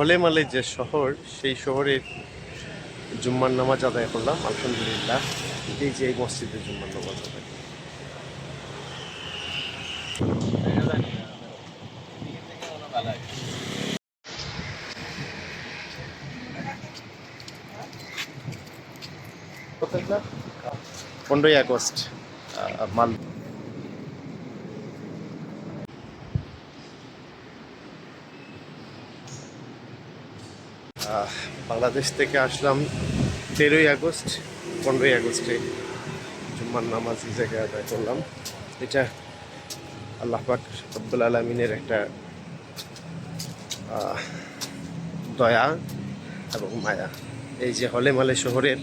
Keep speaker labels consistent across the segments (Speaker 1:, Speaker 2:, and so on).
Speaker 1: হলেমালে যে শহর সেই শহরের জুম্মার নামাজ আদায় করলাম আলহামদুলিল্লাহ। এই যে এই মসজিদে জুম্মার নামাজ আদায় পনেরোই আগস্ট আহ, বাংলাদেশ থেকে আসলাম তেরোই আগস্ট, পনেরোই আগস্টে জুম্মার নামাজ এই জায়গায় আদায় করলাম। এটা আল্লাহ পাক আব্দুল আলমিনের একটা দয়া এবং মায়া। এই যে হলে মালে শহরের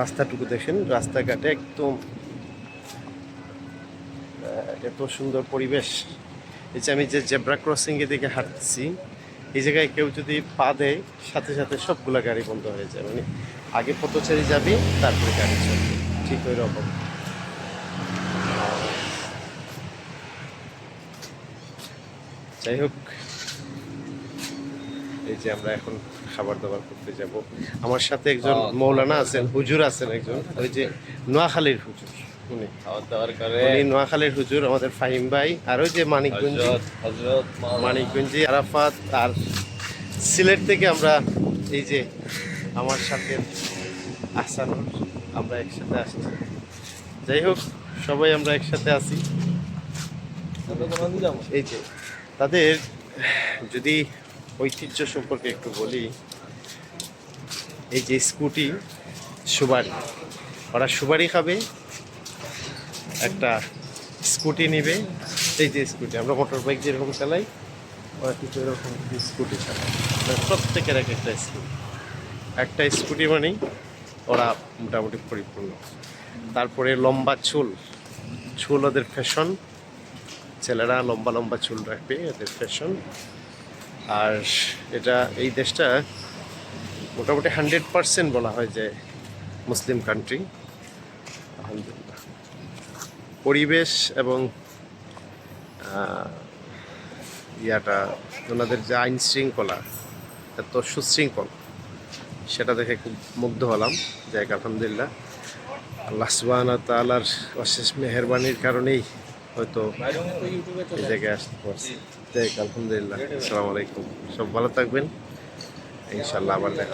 Speaker 1: রাস্তাটুকু দেখেন, রাস্তাঘাটে একদম এত সুন্দর পরিবেশ। এই যে আমি যে জেব্রা ক্রসিং এ দিকে হাঁটতেছি এই জায়গায় কেউ যদি পা দেয় সাথে সাথে সবগুলা গাড়ি বন্ধ হয়ে যায়। মানে আগে পথচারী যাবি তারপরে গাড়ি চলবে। ঠিক ওই রকম। যাই হোক এই যে আমরা এখন খাবার দাবার করতে যাব। আমার সাথে একজন মৌলানা আছেন হুজুর আছেন একজন। ওই যে নোয়াখালীর হুজুর। উনি
Speaker 2: খাওয়ার দাওয়ার করে।
Speaker 1: উনি নোয়াখালীর হুজুর আমাদের ফাহিম ভাই আর ওই যে মানিকগঞ্জ।
Speaker 2: হজরত
Speaker 1: মানিকগঞ্জি আরাফাত আর সিলেট থেকে আমরা এই যে আমার সাথে আহসানুর আমরা একসাথে আসছি। যাই হোক সবাই আমরা একসাথে আছি। এই যে তাদের যদি ঐতিহ্য সম্পর্কে একটু বলি এই যে স্কুটি সুবারি ওরা সুবারি খাবে একটা স্কুটি নিবে। এই যে স্কুটি, আমরা মোটর বাইক যেরকম চালাই, ওরা কিন্তু এরকম স্কুটি চালায়। মানে প্রত্যেকের এক একটা স্কুটি। একটা স্কুটি মানেই ওরা মোটামুটি পরিপূর্ণ। তারপরে লম্বা চুল। চুল ওদের ফ্যাশন ছেলেরা লম্বা লম্বা চুল রাখবে, এদের ফ্যাশন আর এটা এই দেশটা মোটামুটি হান্ড্রেড পার্সেন্ট বলা হয় যে মুসলিম কান্ট্রি আলহামদুলিল্লাহ। পরিবেশ এবং ইয়াটা, ওনাদের যে আইন শৃঙ্খলা, এত সুশৃঙ্খল, সেটা দেখে খুব মুগ্ধ হলাম। যাই আলহামদুলিল্লাহ। আল্লাহ সুবাহ তালার অশেষ মেহরবানির কারণেই হয়তো এই জায়গায় আসতে পারছি। যাই আলহামদুলিল্লাহ। আসসালামু আলাইকুম। সব ভালো থাকবেন। ইনশাল্লাহ আবার দেখা